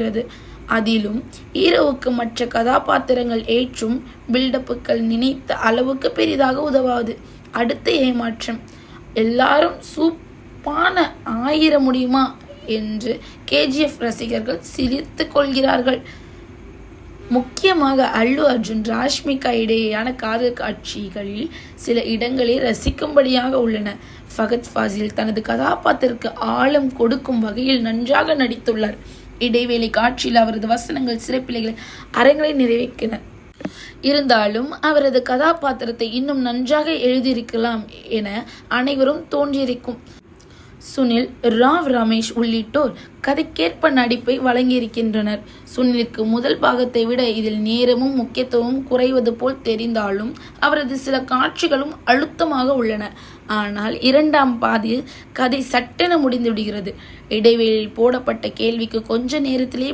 இருக்கிறது அதிலும் ஹீரோவுக்கு மற்ற கதாபாத்திரங்கள் ஏற்றும் பில்டப்புகள் நினைத்த அளவுக்கு பெரிதாக உதவாது. அடுத்த ஏமாற்றம் எல்லாரும் சூப்பான ஆயிர முடியுமா என்று கேஜிஎஃப் ரசிகர்கள் சிரித்து கொள்கிறார்கள். முக்கியமாக அல்லு அர்ஜுன் ராஷ்மிகா இடையேயான காதல் காட்சிகளில் சில இடங்களில் ரசிக்கும்படியாக உள்ளன. ஃபகத் ஃபாசில் தனது கதாபாத்திரத்திற்கு ஆழம் கொடுக்கும் வகையில் நன்றாக நடித்துள்ளார். இடைவேளை காட்சியில் அவரது வசனங்கள் சிறப்பிலைகளை அரங்களை நிறைவேற்றின இருந்தாலும் அவரது கதாபாத்திரத்தை இன்னும் நன்றாக எழுதியிருக்கலாம் என அனைவரும் தோன்றியிருக்கும். சுனில் ராவ் ரமேஷ் உள்ளிட்டோர் கதைக்கேற்ப நடிப்பை வழங்கியிருக்கின்றனர். சுனிலுக்கு முதல் பாகத்தை விட இதில் நேரமும் முக்கியத்துவமும் குறைவது போல் தெரிந்தாலும் அவரது சில காட்சிகளும் அழுத்தமாக உள்ளன. ஆனால் இரண்டாம் பாதியில் கதை சட்டென முடிந்து விடுகிறது. இடைவெளியில் போடப்பட்ட கேள்விக்கு கொஞ்ச நேரத்திலேயே